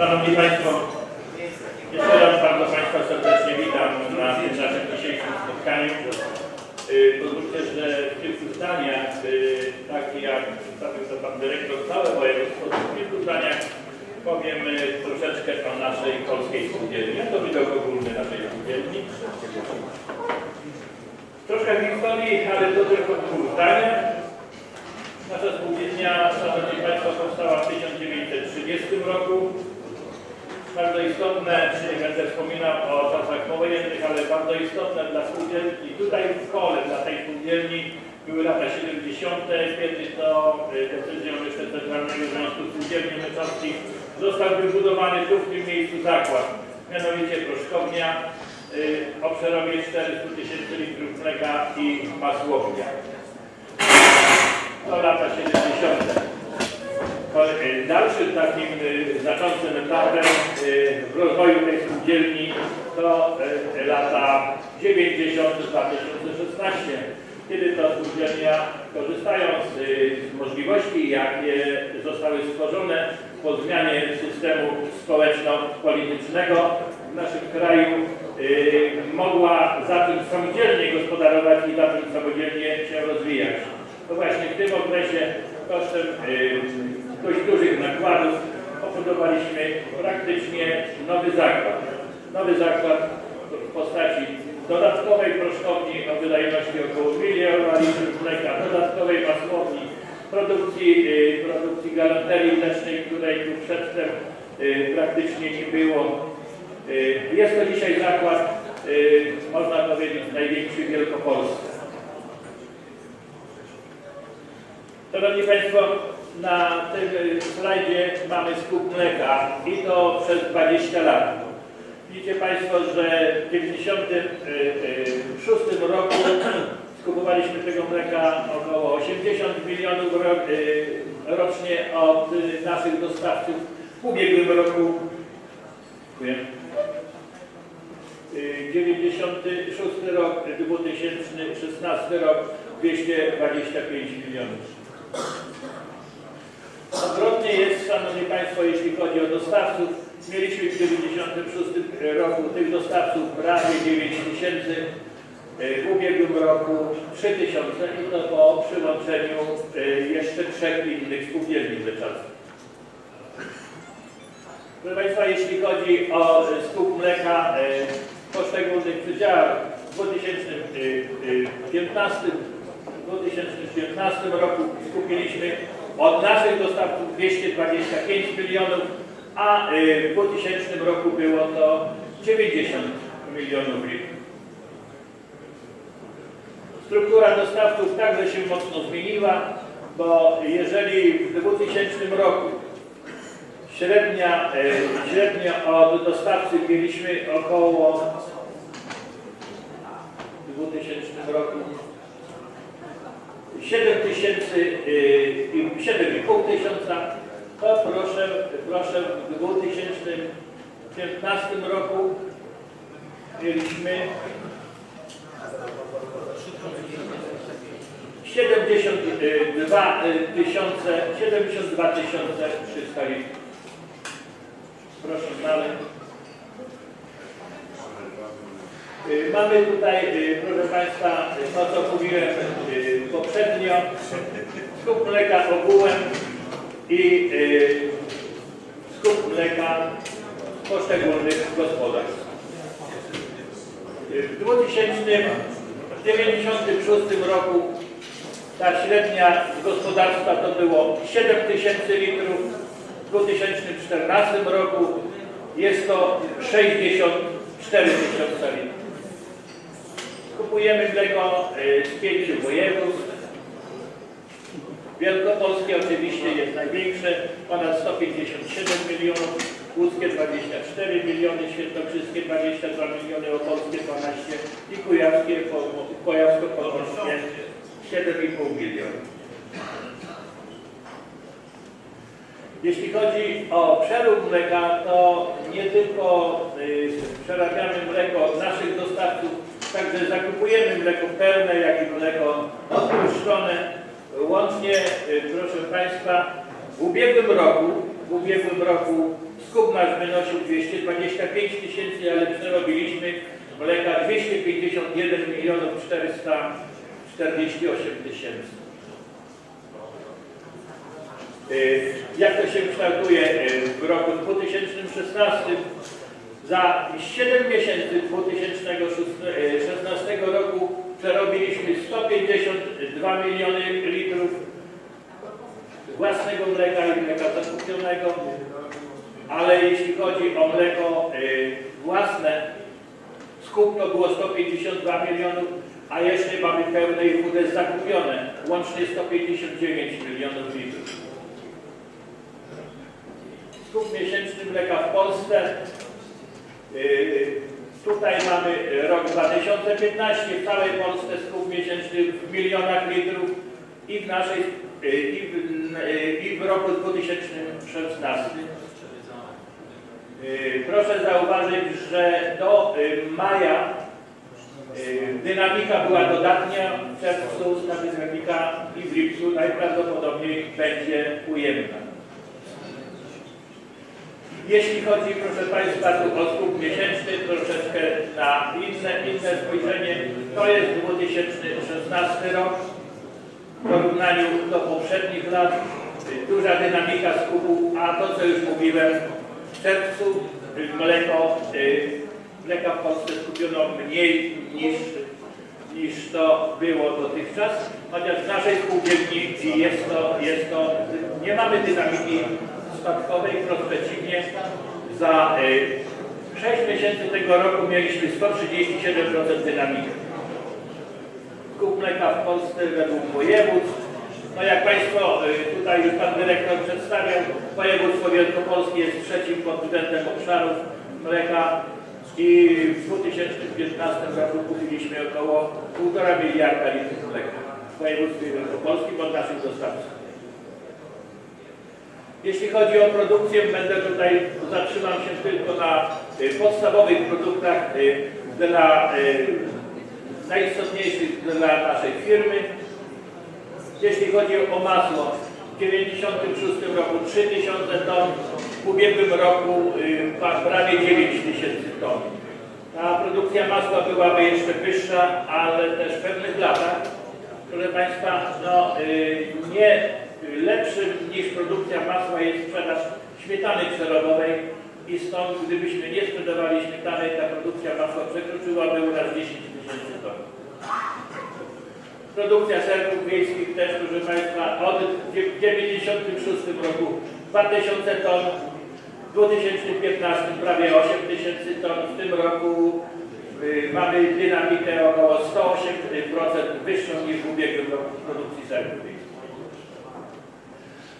Szanowni Państwo, jeszcze raz bardzo Państwa serdecznie witam na tym naszym dzisiejszym spotkaniu. Y, Pozwólcie, że w kilku zdaniach, y, tak jak to Pan Dyrektor, całe województwo, w kilku zdaniach powiem y, troszeczkę o naszej polskiej spółdzielni. Ja to widok ogólny naszej spółdzielni. Troszkę historii, ale to tylko dwóch zdaniach. Nasza spółdzielnia, Szanowni Państwo, powstała w 1930 roku. Bardzo istotne, nie będę wspominał o czasach powojennych, ale bardzo istotne dla spółdzielni, tutaj w kole dla tej spółdzielni były lata 70., kiedy to y, decyzją jeszcze Centralnego Związku Spółdzielni Meczowskich został wybudowany tu w tym miejscu zakład, mianowicie proszkownia o przerobię 400 tysięcy litrów mleka i masłownia. To lata 70. Kolej- Dalszym takim y, znaczącym etapem y, w rozwoju tej spółdzielni to lata 90-2016, kiedy to spółdzielnia, korzystając z możliwości, jakie zostały stworzone po zmianie systemu społeczno-politycznego w naszym kraju, mogła zacząć samodzielnie gospodarować i zacząć samodzielnie się rozwijać. To właśnie w tym okresie kosztem dość dużych nakładów obudowaliśmy praktycznie nowy zakład. Nowy zakład w postaci dodatkowej proszkowni o wydajności około miliona litrów mleka, dodatkowej masłowni, produkcji, y, produkcji galanterii mlecznej, której tu przedtem y, praktycznie nie było. Y, Jest to dzisiaj zakład, można powiedzieć, największy w Wielkopolsce. Szanowni Państwo, na tym slajdzie mamy skup mleka i to przez 20 lat. Widzicie Państwo, że w 1996 roku skupowaliśmy tego mleka około 80 milionów y, rocznie od y, naszych dostawców. W ubiegłym roku dziękuję, y, 96 rok, 2016 rok 225 milionów. Odwrotnie jest, Szanowni Państwo, jeśli chodzi o dostawców. Mieliśmy w 1996 roku tych dostawców prawie 9 tysięcy, w ubiegłym roku 3 tysiące i to po przyłączeniu y, jeszcze trzech innych spółdzielni mleczarskich. Proszę Państwa, jeśli chodzi o y, skup mleka y, w poszczególnych przedziałach w 2015, w 2015 roku skupiliśmy od naszych dostawców 225 milionów, a y, w 2000 roku było to 90 milionów litrów. Struktura dostawców także się mocno zmieniła, bo jeżeli w 2000 roku średnia, y, średnio od dostawcy mieliśmy około w 2000 roku 7 tysięcy, y, i 7,5 tysiąca, to proszę, proszę w 2015 roku mieliśmy 72 tysiące, 72 tysiące 300 litrów. Proszę dalej. Y, Mamy tutaj, y, proszę Państwa, y, to co mówiłem y, poprzednio, skup mleka ogółem i y, skup mleka poszczególnych gospodarstw. Y, W 2096 roku ta średnia z gospodarstwa to było 7 tysięcy litrów, w 2014 roku jest to 64 tysiące litrów. Kupujemy mleko y, z pięciu województw. Wielkopolskie oczywiście jest największe, ponad 157 milionów, łódzkie 24 miliony, świętokrzyskie 22 miliony, opolskie 12 i kujawskie, po- kujawsko-pomorskie 7,5 milionów. Jeśli chodzi o przerób mleka, to nie tylko y, przerabiamy mleko od naszych dostawców, także zakupujemy mleko pełne, jak i mleko odtłuszczone. Łącznie, y, proszę Państwa, w ubiegłym roku, w ubiegłym roku Skup nasz wynosił 225 tysięcy, ale przerobiliśmy mleka 251 milionów 448 tysięcy. Y, Jak to się kształtuje y, w roku 2016? Za 7 miesięcy 2016 roku przerobiliśmy 152 miliony litrów własnego mleka i mleka zakupionego, ale jeśli chodzi o mleko y, własne, skup to było 152 milionów, a jeszcze mamy pełne i chude zakupione, łącznie 159 milionów litrów. Skup miesięczny mleka w Polsce. Yy, Tutaj mamy rok 2015, w całej Polsce skup miesięczny w milionach litrów i w naszej yy, i w, yy, i w roku 2016. Yy, Proszę zauważyć, że do maja dynamika była dodatnia, w czerwcu ta dynamika i w lipcu najprawdopodobniej będzie ujemna. Jeśli chodzi, proszę Państwa, tu o skup miesięczny, troszeczkę na inne, inne spojrzenie, to jest 2016 rok. W porównaniu do poprzednich lat duża dynamika skupu, a to co już mówiłem, w czerwcu y, mleko, y, mleka w Polsce skupiono mniej niż, niż to było dotychczas, chociaż w naszej spółdzielni jest to, jest to, nie mamy dynamiki spadkowej, wprost przeciwnie, za y, 6 miesięcy tego roku mieliśmy 137% dynamiki. Skup mleka w Polsce według województw. No jak Państwo y, tutaj już Pan Dyrektor przedstawiał, województwo wielkopolskie jest trzecim względem obszarów mleka i w 2015 roku kupiliśmy około 1,5 miliarda litrów mleka w województwie wielkopolskim od naszych dostawców. Jeśli chodzi o produkcję, będę tutaj, zatrzymam się tylko na y, podstawowych produktach y, dla y, najistotniejszych dla naszej firmy. Jeśli chodzi o masło, w 1996 roku 3000 ton, w ubiegłym roku prawie 9000 ton. Ta produkcja masła byłaby jeszcze wyższa, ale też w pewnych latach, proszę Państwa, no, nie lepszym niż produkcja masła jest sprzedaż śmietany przerobowej i stąd gdybyśmy nie sprzedawali śmietany, ta produkcja masła przekroczyłaby u nas 10 tysięcy ton. Produkcja serków wiejskich też, proszę Państwa, od w 1996 roku 2000 ton, w 2015 prawie 8 tysięcy ton, w tym roku y, mamy dynamikę około 108% wyższą niż w ubiegłym roku produkcji serków wiejskich.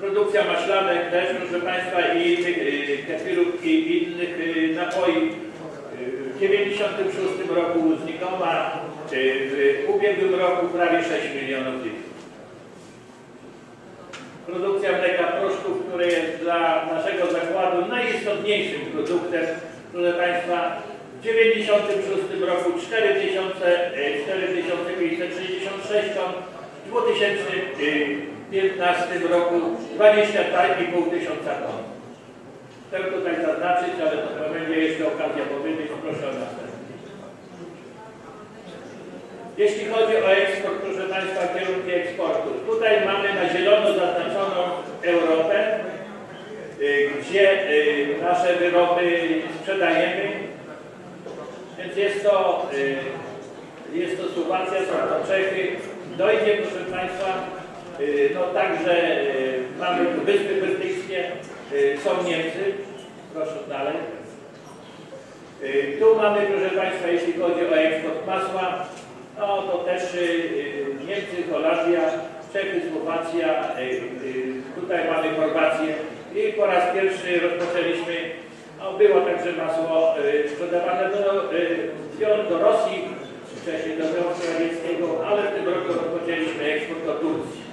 Produkcja maślanek też, proszę Państwa, i innych y, kefirów i innych y, napoi. Y, W 1996 roku znikoma, y, w ubiegłym roku prawie 6 milionów litrów. Produkcja mleka proszków, które jest dla naszego zakładu najistotniejszym produktem, proszę Państwa, w 1996 roku 4000, y, 4566 ton, w 2015 roku 22,5 tysiąca ton. Chcę tutaj zaznaczyć, ale to będzie jeszcze okazja powiedzieć, proszę o następny. Jeśli chodzi o eksport, proszę Państwa, kierunki eksportu. Tutaj mamy na zielono zaznaczoną Europę, y, gdzie y, nasze wyroby sprzedajemy. Więc jest to, y, jest to Słowacja, są to Czechy. Dojdzie, proszę Państwa, no także y, mamy tu Wyspy Brytyjskie, y, są Niemcy. Proszę dalej. Y, Tu mamy, proszę Państwa, jeśli chodzi o eksport masła, no to też y, y, Niemcy, Holandia, Czechy, Słowacja, y, y, tutaj mamy Chorwację i po raz pierwszy rozpoczęliśmy, no było także masło y, sprzedawane y, do- do Rosji, wcześniej do Związku Radzieckiego, ale w tym roku rozpoczęliśmy eksport do Turcji.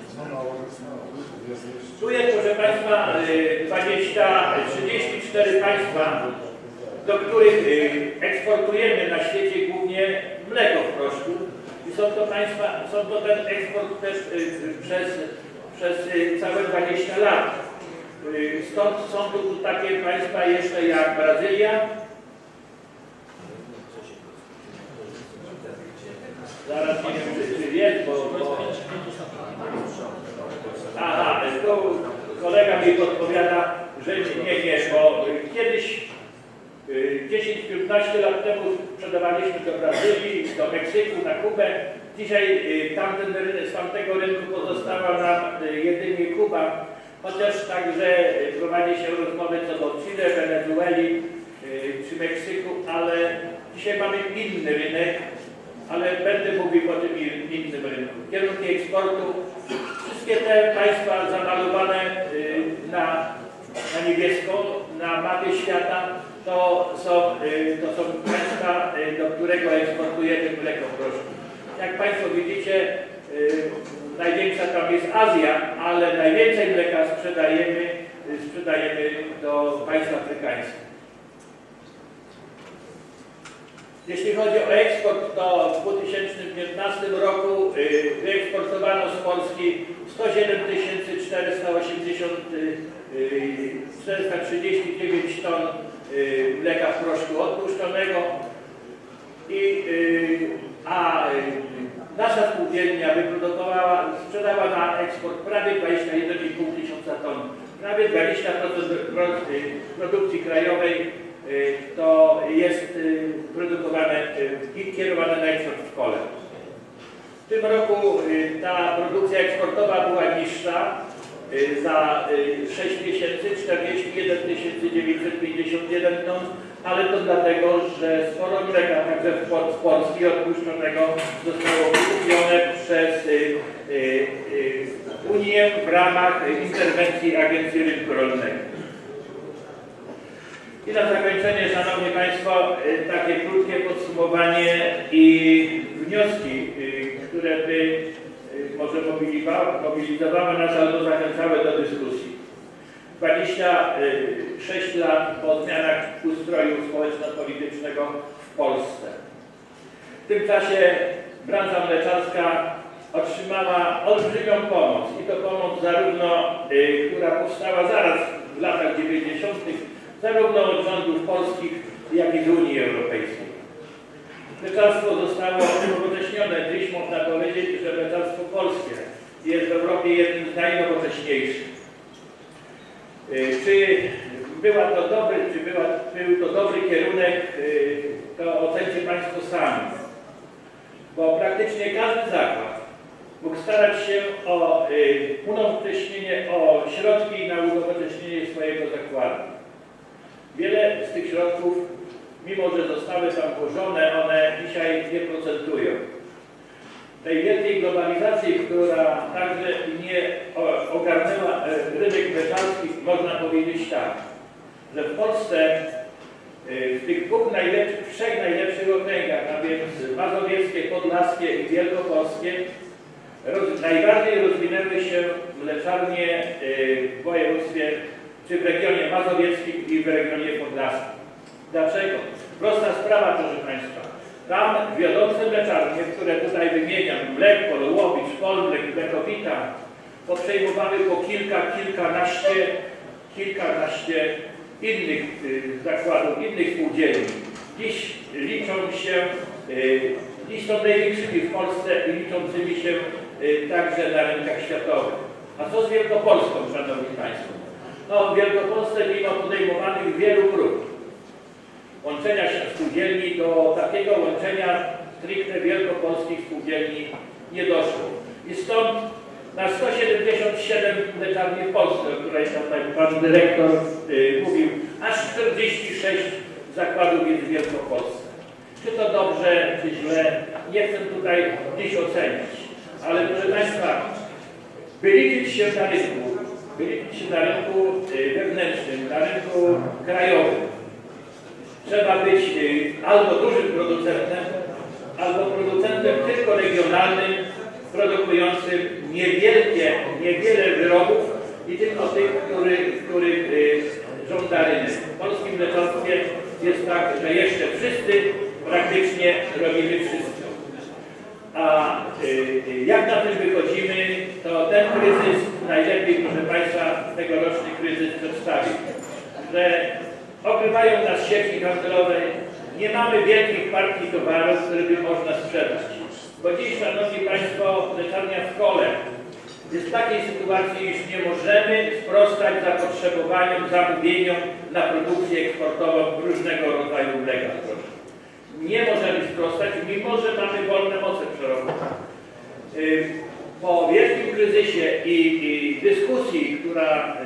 Tu jest, proszę Państwa, y, 20, 34 państwa, do których y, eksportujemy na świecie głównie mleko w proszku. I są to państwa, są to ten eksport też y, y, przez, przez y, całe 20 lat. Y, Stąd są tu takie państwa jeszcze jak Brazylia. 15 lat temu sprzedawaliśmy do Brazylii, do Meksyku, na Kubę. Dzisiaj y, tamten, z tamtego rynku pozostała nam y, jedynie Kuba, chociaż także y, prowadzi się rozmowy co do Chile, Wenezueli czy Meksyku, ale dzisiaj mamy inny rynek, ale będę mówił o tym innym rynku. Kierunki eksportu, wszystkie te państwa zamalowane na, na niebiesko, na mapie świata, to są, y, to są państwa, y, do którego eksportujemy mleko. Jak Państwo widzicie, y, największa tam jest Azja, ale najwięcej mleka sprzedajemy, sprzedajemy do państw afrykańskich. Jeśli chodzi o eksport, to w 2015 roku wyeksportowano z Polski 107 480, y, y, 439 ton mleka w proszku odpuszczonego, i, y, a y, nasza spółdzielnia wyprodukowała, sprzedała na eksport prawie 21,5 tysiąca ton. Prawie 20% pro- y, produkcji krajowej y, to jest y, produkowane y, kierowane na eksport w kole. W tym roku y, ta produkcja eksportowa była niższa. Y, Za y, 6 miesięcy 41 951 ton, ale to dlatego, że sporo mleka także z Polski odpuszczonego zostało kupione przez y, y, y, Unię w ramach interwencji Agencji Rynku Rolnego. I na zakończenie, Szanowni Państwo, y, takie krótkie podsumowanie i wnioski, y, które by y, może mobilizowały, nas albo zachęcały do dyskusji. 26 lat po zmianach ustroju społeczno-politycznego w Polsce. W tym czasie branża mleczarska otrzymała olbrzymią pomoc i to pomoc zarówno, y, która powstała zaraz w latach 90., zarówno od rządów polskich, jak i z Unii Europejskiej. Mleczarstwo zostało unowocześnione. Dziś można powiedzieć, że mleczarstwo polskie jest w Europie jednym z najnowocześniejszych. Y, Czy była to dobry, czy była, był to dobry kierunek, y, to ocencie Państwo sami. Bo praktycznie każdy zakład mógł starać się o y, unowocześnienie, o środki na unowocześnienie swojego zakładu. Wiele z tych środków, mimo że zostały tam włożone, one dzisiaj nie procentują. Tej wielkiej globalizacji, która także nie ogarnęła e, rynek mleczarski, można powiedzieć tak, że w Polsce e, w tych dwóch najlepszych, trzech najlepszych okręgach, a więc mazowieckie, podlaskie i wielkopolskie, roz, najbardziej rozwinęły się mleczarnie e, w województwie, czy w regionie mazowieckim i w regionie podlaskim. Dlaczego? Prosta sprawa, proszę Państwa. Tam wiodące mleczarnie, które tutaj wymieniam, Mleko, Lołowicz, Polmlek, Mlekowita, poprzejmowały po kilka, kilkanaście, kilkanaście innych y, zakładów, innych spółdzielni. Dziś liczą się, y, dziś są największymi w Polsce i liczącymi się y, także na rynkach światowych. A co z Wielkopolską, Szanowni Państwo? No, w Wielkopolsce mimo podejmowanych wielu prób łączenia się spółdzielni do takiego łączenia stricte wielkopolskich spółdzielni nie doszło. I stąd na 177 mleczarni w Polsce, o której tutaj pan dyrektor y, mówił, aż 46 zakładów jest w Wielkopolsce. Czy to dobrze, czy źle, nie chcę tutaj dziś ocenić, ale proszę Państwa, by liczyć się na rynku, by liczyć się na rynku y, wewnętrznym, na rynku krajowym, trzeba być y, albo dużym producentem, albo producentem tylko regionalnym, produkującym niewielkie, niewiele wyrobów i tylko tych, który, których y, żąda rynek. W polskim mleczarstwie jest tak, że jeszcze wszyscy praktycznie robimy wszystko. A y, y, jak na tym wychodzimy, to ten kryzys najlepiej, proszę Państwa, tegoroczny kryzys przedstawił. Że okrywają nas sieci handlowe, nie mamy wielkich partii towarów, które by można sprzedać. Bo dziś, Szanowni Państwo, mleczarnia w kole jest w takiej sytuacji, iż nie możemy sprostać zapotrzebowaniom, zamówieniom na produkcję eksportową różnego rodzaju mleka. Nie możemy sprostać, mimo że mamy wolne moce przerobowe. Po wielkim kryzysie i, i dyskusji, która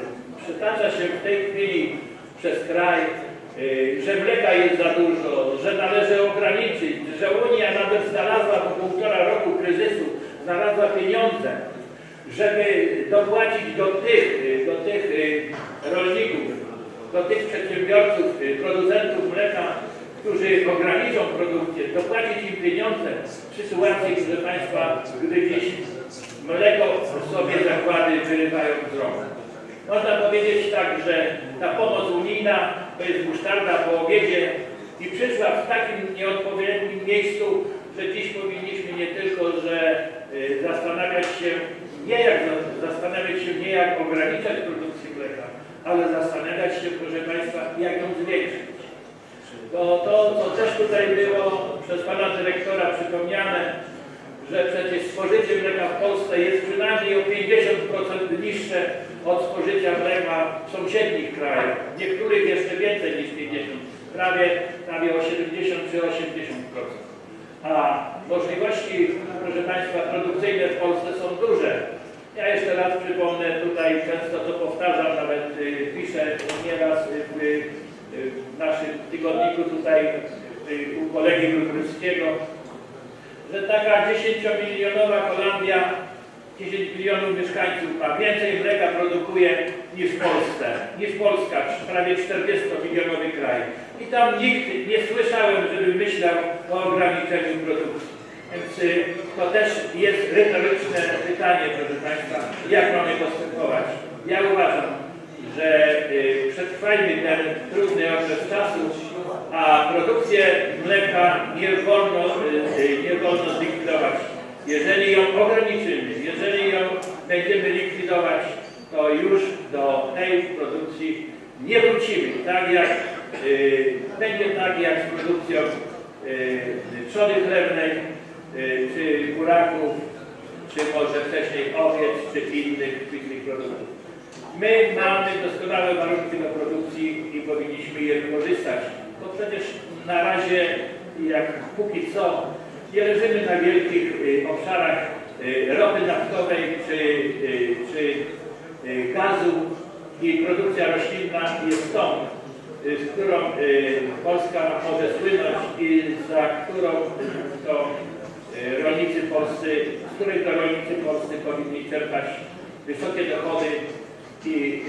przytacza się w tej chwili przez kraj, y, że mleka jest za dużo, że należy ograniczyć, że Unia nawet znalazła po półtora roku kryzysu, znalazła pieniądze, żeby dopłacić do tych, y, do tych y, rolników, do tych przedsiębiorców, producentów mleka, którzy ograniczą produkcję, dopłacić im pieniądze przy sytuacji, proszę Państwa, gdy dziś mleko sobie zakłady wyrywają z rąk. Można powiedzieć tak, że ta pomoc unijna to jest musztarda po obiedzie i przyszła w takim nieodpowiednim miejscu, że dziś powinniśmy nie tylko, że y, zastanawiać się nie jak za- zastanawiać się nie jak ograniczać produkcję mleka, ale zastanawiać się, proszę Państwa, jak ją zwiększyć. To, to, co też tutaj było przez Pana Dyrektora przypomniane, że przecież spożycie mleka w Polsce jest przynajmniej o 50% niższe od spożycia mleka w sąsiednich krajach. W niektórych jeszcze więcej niż 50, prawie, prawie o 70 czy 80%. A możliwości, proszę Państwa, produkcyjne w Polsce są duże. Ja jeszcze raz przypomnę, tutaj często to powtarzam, nawet y, piszę nieraz y, y, w naszym tygodniku tutaj y, u kolegi Grudryckiego, że taka 10-milionowa Holandia, 10 milionów mieszkańców ma więcej mleka produkuje niż w Polsce, niż Polska, prawie 40-milionowy kraj. I tam nikt nie słyszałem, żeby myślał o ograniczeniu produkcji. Więc y, to też jest retoryczne pytanie, proszę Państwa, jak mamy postępować. Ja uważam, że y, przetrwajmy ten trudny okres czasu, a produkcję mleka nie wolno, y, y, nie wolno zlikwidować. Jeżeli ją ograniczymy, jeżeli ją będziemy likwidować, to już do tej produkcji nie wrócimy. Tak jak y, będzie tak jak z produkcją y, trzody chlebnej, y, czy buraków, czy może wcześniej owiec, czy innych, innych produktów. My mamy doskonałe warunki do produkcji i powinniśmy je wykorzystać. Przecież na razie, jak póki co, nie leżymy na wielkich y, obszarach y, ropy naftowej czy, y, czy gazu i produkcja roślinna jest tą, z którą Polska może słynąć i za którą to rolnicy polscy, z której to rolnicy polscy powinni czerpać wysokie dochody i